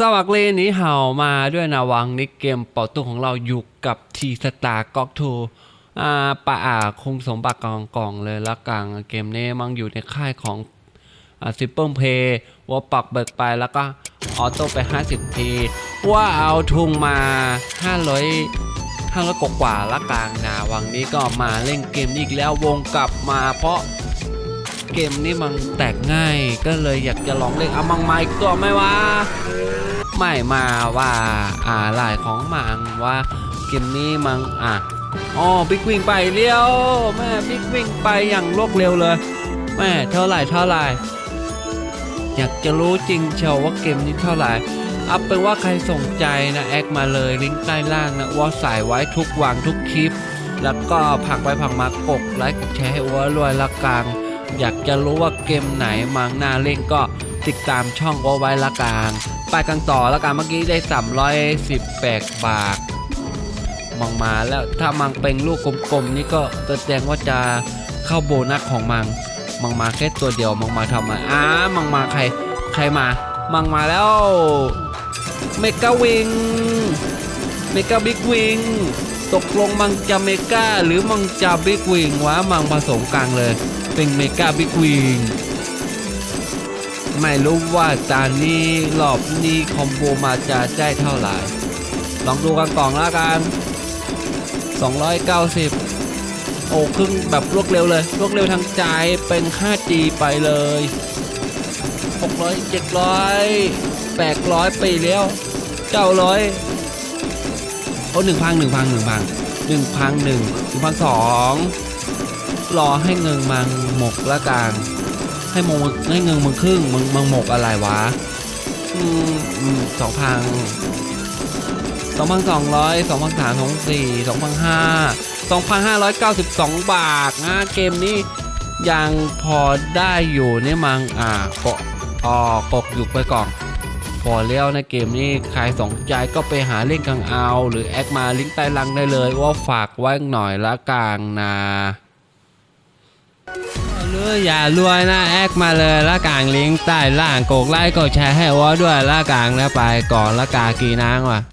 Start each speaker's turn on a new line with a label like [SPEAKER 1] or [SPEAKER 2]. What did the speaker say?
[SPEAKER 1] สวัสดีนี้เห่ามาด้วยนะวังนิกเกมเป่าตุ้ของเราอยู่กับทีสตาร์ก๊อกทูอ่าป่าอาคงสมบัติกองกองเลยละกลางเกมนี้มันอยู่ในค่ายของอ่าซิปเปิลเพย์ว่าปักเบิกไปแล้วก็ออโต้ไป 50 ที ว่าเอาทุงมา 500 500กว่ากว่าละกลางนาวังนี้ก็มาเล่นเกมนี้อีกแล้ววงกลับมาเพราะเกมนี้มันแตกง่ายก็เลยอยากจะลองเล่นเอามังไม้ตัวไม่ว่าะไม่มาว่าอ่าหลายของมังว่าเกมนี้มังอะอ๋อบิ๊กวิ่งไปเลี้ยวแม่บิ๊กวิ่งไปอย่างรวดเร็วเลยแม่เท่าไหร่เท่าไหร่อยากจะรู้จริงเชียวว่าเกมนี้เท่าไหร่เอาเป็นว่าใครสนใจนะแอดมาเลยลิงก์ใต้ล่างนะว่าใส่ไว้ทุกวางทุกคลิป แล้วก็ผักไปผักมากดไลค์กดแชร์ให้อ้วรวยละกันอยากจะรู้ว่าเกมไหนมังน่าเล่นก็ ติดตามช่องโอไว้ละกันไปกันต่อละกันเมื่อกี้ได้ 318บาทมังมาแล้วถ้ามังเป็นลูกกลมๆนี่ก็แสดงว่าจะเข้าโบนัสของมัง มังมาแค่ตัวเดียวมังมาทำไมอ้ามังมาใครใครมา มังมาแล้วเมกาวิงเมกาบิ๊กวิงตกลงมังจะเมกาหรือมังจะบิ๊กวิงวะมังผสมกลางเลย เป็นเมกาบิ๊กวิง ไม่รู้ว่าจานนี้รอบนี้คอมโบมาจะได้เท่าไหร่ ลองดูกันกล่องละกัน 290 โอ้ครึ่งแบบรวดเร็วเลย รวดเร็วทางใจเป็น 5G ไปเลย 600 700 800 ไปแล้ว 900 โอ้หนึ่งพันหนึ่งพันหนึ่งพันหนึ่งพันหนึ่งหนึ่งพันสองรอให้เงินมังหมกละกัน ให้มงให้เงินมึงครึ่งมึงมึงหมกอะไรวะสองพันสองพันสองร้อยสองพันสามสองสี่สองพันห้าสองพันห้าร้อยเก้าสิบสองบาทนะเกมนี้ยังพอได้อยู่นี่มังอ่าก็อ๋อกกอยู่ไปก่อนพอแล้วในเกมนี้ใครสนใจก็ไปหาเล่นกังเอา หรือแอดมาลิงก์ใต้ลังได้เลยว่าฝากไว้หน่อยละกลางนะ รืออย่ารวยนะแอคมาเลยละกางลิงก์ใต้ล่างกดไลค์กดแชร์ให้วอด้วยละกางแล้วไปก่อนละกากีนางว่ะ